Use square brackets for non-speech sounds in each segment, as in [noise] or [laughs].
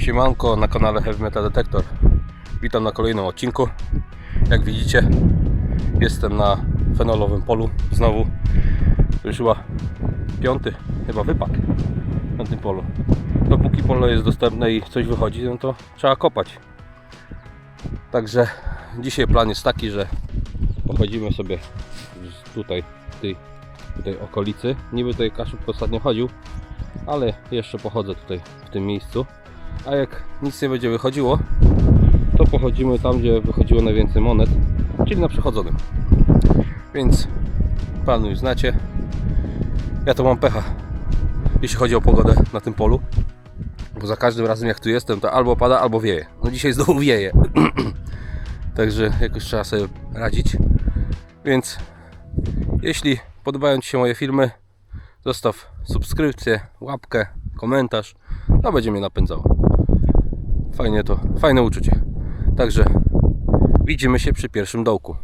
Siemanko na kanale Heavy Metal Detector. Witam na kolejnym odcinku. Jak widzicie, jestem na fenolowym polu znowu. Już piąty chyba wypad na tym polu. Dopóki pole jest dostępne i coś wychodzi, no to trzeba kopać. Także dzisiaj plan jest taki, że pochodzimy sobie tutaj tej, tej okolicy. Niby tutaj Kaszub ostatnio chodził, ale jeszcze pochodzę tutaj w tym miejscu. A jak nic nie będzie wychodziło, to pochodzimy tam, gdzie wychodziło najwięcej monet, czyli na przechodzonym. Więc planu już znacie. Ja to mam pecha, jeśli chodzi o pogodę na tym polu. Bo za każdym razem jak tu jestem, to albo pada, albo wieje. No dzisiaj znowu wieje. [clears throat] Także jakoś trzeba sobie radzić. Więc jeśli podobają Ci się moje filmy, zostaw subskrypcję, łapkę, komentarz. To będzie mnie napędzało. Fajnie to, fajne uczucie. Także widzimy się przy pierwszym dołku.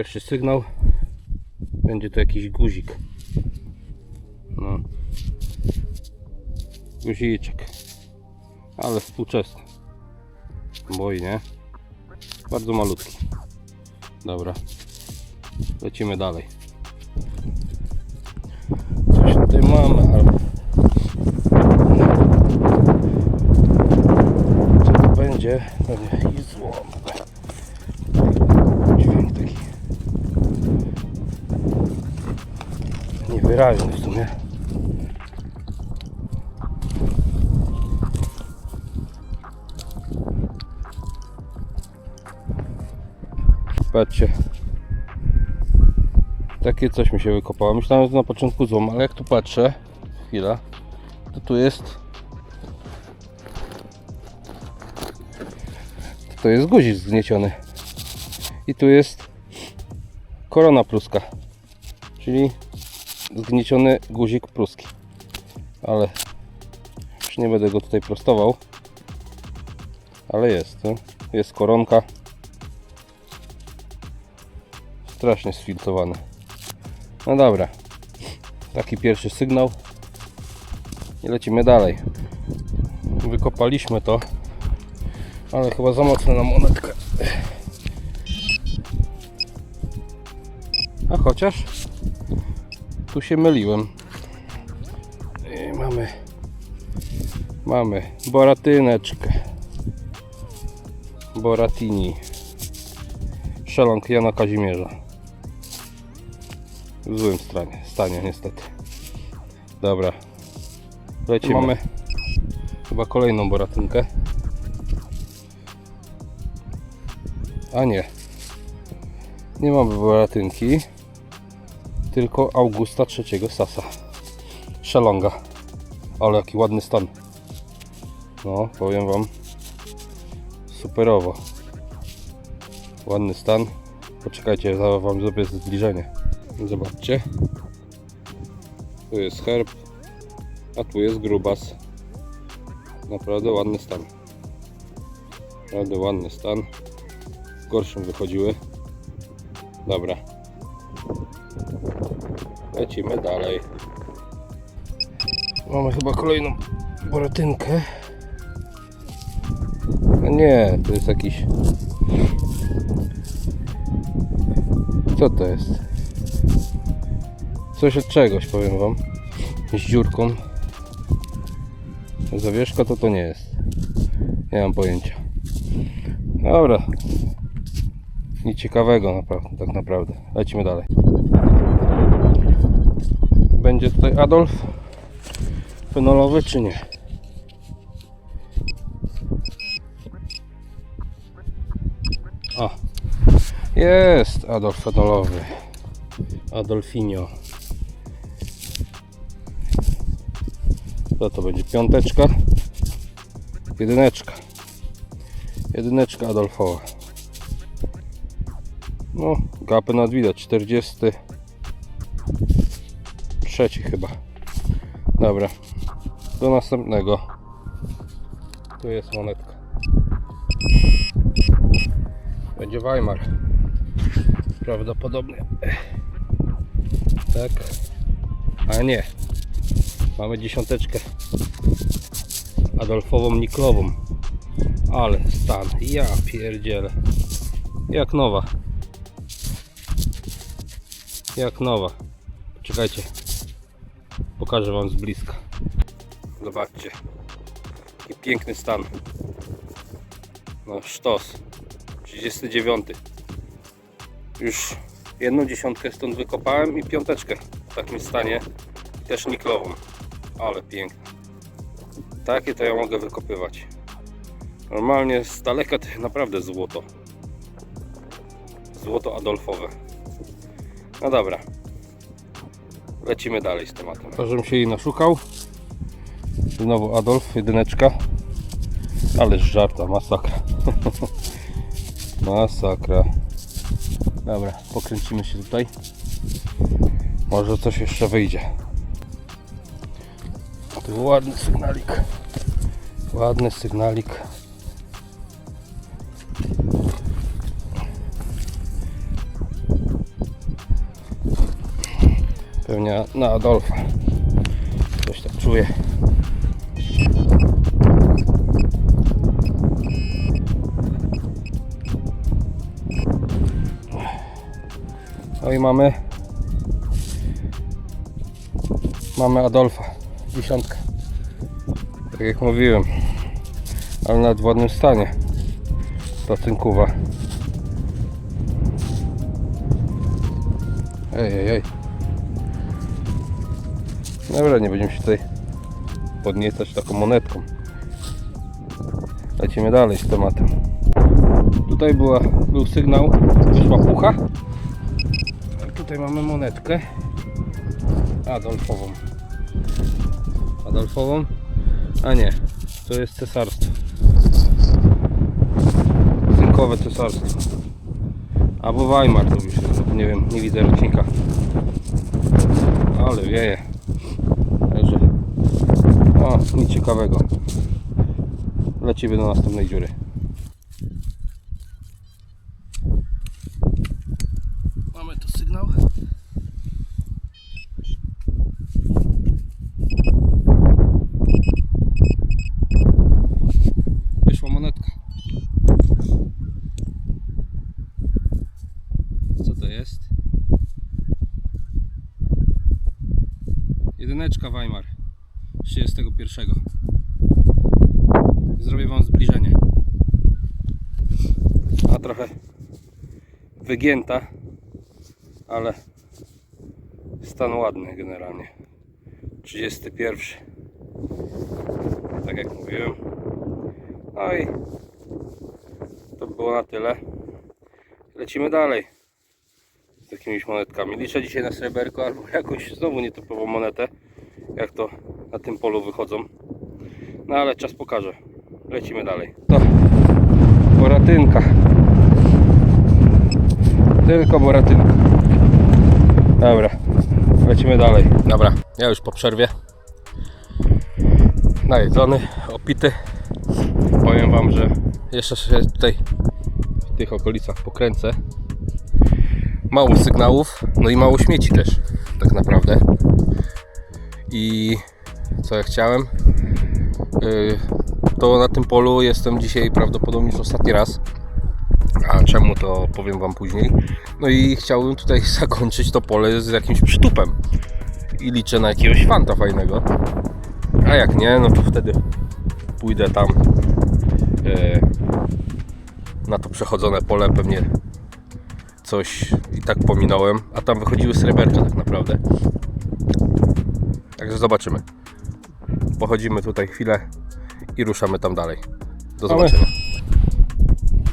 Pierwszy sygnał. Będzie to jakiś guzik. No. Guziczek. Ale współczesny. Boi, nie? Bardzo malutki. Dobra. Lecimy dalej. Coś tutaj mamy, ale... Co to będzie? Pewnie jakiś złom. Dźwięk taki niewyraźny w sumie. Patrzcie. Takie coś mi się wykopało. Myślałem, że na początku złom, ale jak tu patrzę, chwila, to tu jest to jest guzik zgnieciony. I tu jest korona pruska, czyli zgnieciony guzik pruski. Ale już nie będę go tutaj prostował. Ale jest, no. jest koronka. Strasznie sfilcowany. No dobra. Taki pierwszy sygnał. I lecimy dalej. Wykopaliśmy to. Ale chyba za mocno na monetkę. A chociaż tu się myliłem. I mamy mamy boratyneczkę. Boratini. Szeląg Jana Kazimierza. W złym stanie, stanie niestety. Dobra. Lecimy. Mamy chyba kolejną boratynkę. A nie. Nie mamy boratynki. Tylko Augusta III Sasa. Szelonga. Ale jaki ładny stan. No, powiem Wam. Superowo. Ładny stan. Poczekajcie, za Wam zrobię zbliżenie. Zobaczcie. Tu jest herb. A tu jest grubas. Naprawdę ładny stan. Naprawdę ładny stan gorszym wychodziły. Dobra. Lecimy dalej. Mamy chyba kolejną boratynkę. A nie, to jest jakiś... Co to jest? Coś od czegoś, powiem wam. Z dziurką. Zawieszka to to nie jest. Nie mam pojęcia. Dobra, nic ciekawego tak naprawdę. Lecimy dalej. Będzie tutaj Adolf fenolowy czy nie? O, jest Adolf fenolowy. Adolfinio. To to będzie piąteczka. Jedyneczka. Jedyneczka Adolfowa. No, gapę nad widać. 43 chyba. Dobra. Do następnego. Tu jest monetka. Będzie Weimar. Prawdopodobnie. Tak. A nie. Mamy dziesiąteczkę Adolfową Niklową. Ale stan. Ja pierdzielę. Jak nowa. Jak nowa. Czekajcie. Pokażę Wam z bliska. Zobaczcie. Jaki piękny stan. No sztos. 39. Już jedną dziesiątkę stąd wykopałem i piąteczkę w takim stanie. Też niklową. Ale piękne. Takie to ja mogę wykopywać. Normalnie z daleka to naprawdę złoto. Złoto Adolfowe. No dobra. Lecimy dalej z tematem. To, żebym się jej naszukał. Znowu Adolf, jedyneczka. Ależ żarta, masakra. [laughs] masakra. Dobra, pokręcimy się tutaj. Może coś jeszcze wyjdzie. Tu ładny sygnalik. Ładny sygnalik. Pewnie na Adolfa. Coś tak czuję. No i mamy mamy Adolfa dziesiątkę tak jak mówiłem ale w ładnym stanie ta cynkuwa ej ej ej dobra nie będziemy się tutaj podniecać taką monetką. Lecimy dalej z tematem. Tutaj była, był sygnał wyszła pucha. Tutaj mamy monetkę Adolfową. Adolfową? A nie, to jest cesarstwo. Cynkowe cesarstwo. Albo Weimar to już nie wiem, nie widzę rocznika ale wieje o, nic ciekawego. Lecimy do następnej dziury. Mamy tu sygnał. Wyszła monetka. Co to jest? jedyneczka Weimar 31 zrobię wam zbliżenie. A trochę wygięta ale stan ładny generalnie. 31 tak jak mówiłem. No i to było na tyle. Lecimy dalej z jakimiś monetkami. Liczę dzisiaj na sreberko albo [laughs] jakąś znowu nietypową monetę. Jak to na tym polu wychodzą. No ale czas pokaże. Lecimy dalej. To boratynka. Tylko boratynka. Dobra lecimy dalej. Dobra ja już po przerwie. Najedzony, opity. Powiem wam, że jeszcze się tutaj w tych okolicach pokręcę. Mało sygnałów, no i mało śmieci też tak naprawdę. I co ja chciałem. Yy, to na tym polu jestem dzisiaj prawdopodobnie już ostatni raz. A czemu to powiem wam później. No i chciałbym tutaj [laughs] zakończyć to pole z jakimś przytupem. I liczę na jakiegoś fanta fajnego. A jak nie, no to wtedy pójdę tam e, na to przechodzone pole. Pewnie coś i tak pominąłem, a tam wychodziły sreberka tak naprawdę. Także zobaczymy pochodzimy tutaj chwilę i ruszamy tam dalej. Do zobaczenia.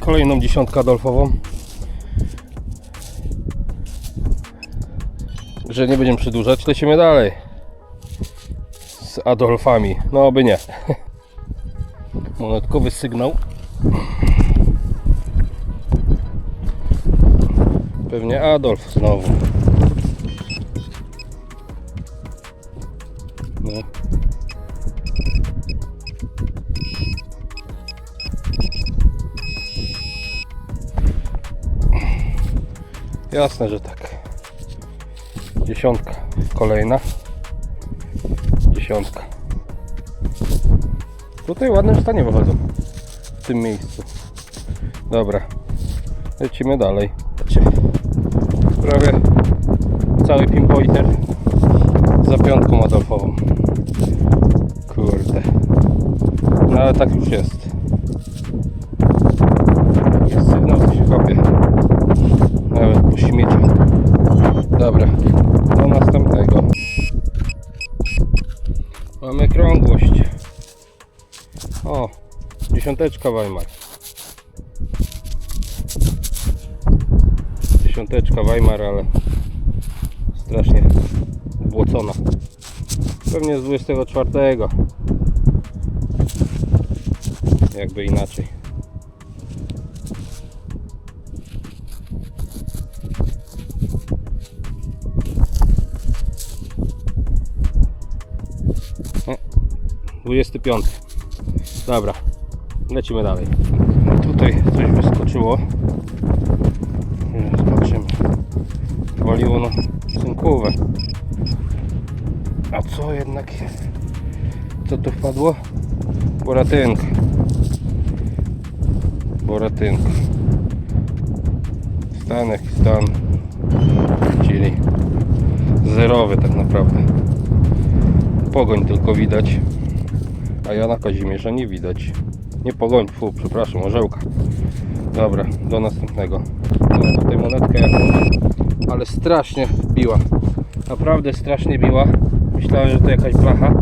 Kolejną dziesiątkę Adolfową. Że nie będziemy przedłużać, lecimy dalej. Z Adolfami. No by nie. [laughs] Monetkowy sygnał. Pewnie Adolf znowu. Jasne, że tak. Dziesiątka. Kolejna. Dziesiątka. Tutaj ładne stanie wychodzą. W tym miejscu. Dobra. Lecimy dalej. Prawie cały pinpointer za piątką Adolfową. Kurde. No ale tak już. Jest dziesiąteczka Weimar. Dziesiąteczka Weimar, ale strasznie ubłocona. Pewnie z 24. Jakby inaczej. Nie, 25. Dobra, lecimy dalej. No tutaj coś wyskoczyło. Zobaczymy. Waliło na synkówę. A co jednak jest? Co tu wpadło? Boratynka. Boratynka. Stan jaki stan. Czyli zerowy tak naprawdę. Pogoń tylko widać. A Jana Kazimierza nie widać. Nie pogoń, fu, przepraszam, orzełka. Dobra, do następnego. Mamy tutaj monetkę ale strasznie biła. Naprawdę strasznie biła. Myślałem, że to jakaś blacha.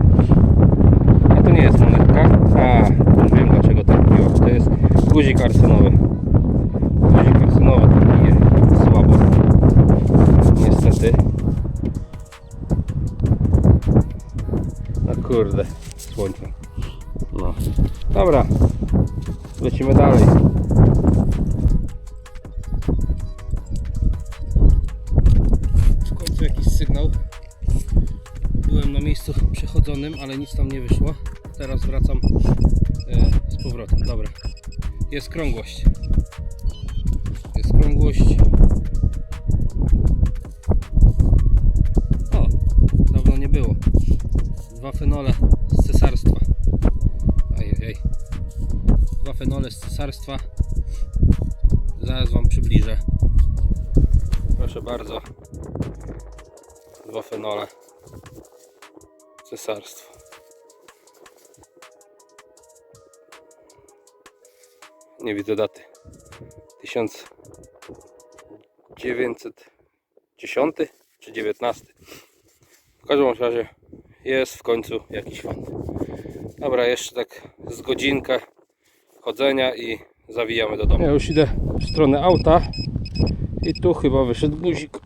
A to nie jest monetka. A, już wiem dlaczego tak biła. To jest guzik arsenowy. Guzik arsenowy tak bije słabo. Niestety. No kurde. Dobra, lecimy dalej. W końcu jakiś sygnał. Byłem na miejscu przechodzonym, ale nic tam nie wyszło. Teraz wracam e, z powrotem. Dobra. Jest krągłość. Jest krągłość. O, dawno nie było. Dwa fenole Fenole z cesarstwa. Zaraz Wam przybliżę. Proszę bardzo. Dwa fenole. Cesarstwo. Nie widzę daty. 1910 czy 19. W każdym razie jest w końcu jakiś fan. Dobra, jeszcze tak z godzinkę chodzenia i zawijamy do domu. Ja już idę w stronę auta i tu chyba wyszedł guzik.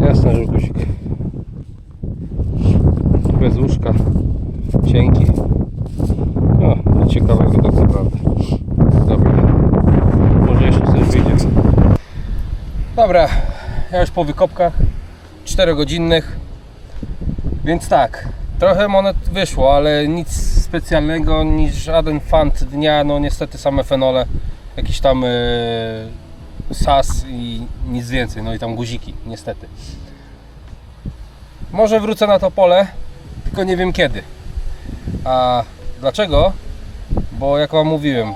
Jasne, że guzik. Bez łóżka. Cienki. No, ciekawego tak naprawdę. Dobra. Może jeszcze coś wyjdzie. Dobra, ja już po wykopkach 4 godzinnych. Więc tak, trochę monet wyszło, ale nic specjalnego, nic żaden fant dnia, no niestety same fenole, jakiś tam yy, sas i nic więcej, no i tam guziki, niestety. Może wrócę na to pole, tylko nie wiem kiedy. A dlaczego? Bo jak Wam mówiłem,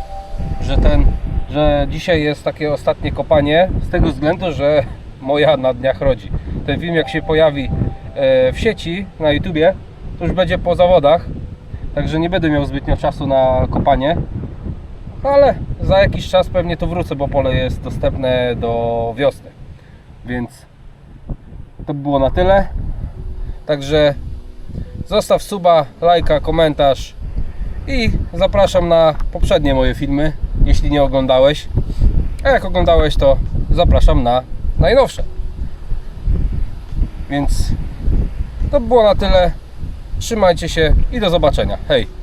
że ten, że dzisiaj jest takie ostatnie kopanie z tego względu, że moja na dniach rodzi. Ten film jak się pojawi e, w sieci na YouTubie, to już będzie po zawodach, także nie będę miał zbytnio czasu na kopanie. Ale za jakiś czas pewnie tu wrócę, bo pole jest dostępne do wiosny. Więc to by było na tyle. Także zostaw suba, lajka, komentarz i zapraszam na poprzednie moje filmy, jeśli nie oglądałeś. A jak oglądałeś, to zapraszam na najnowsze. Więc to by było na tyle. Trzymajcie się i do zobaczenia. Hej!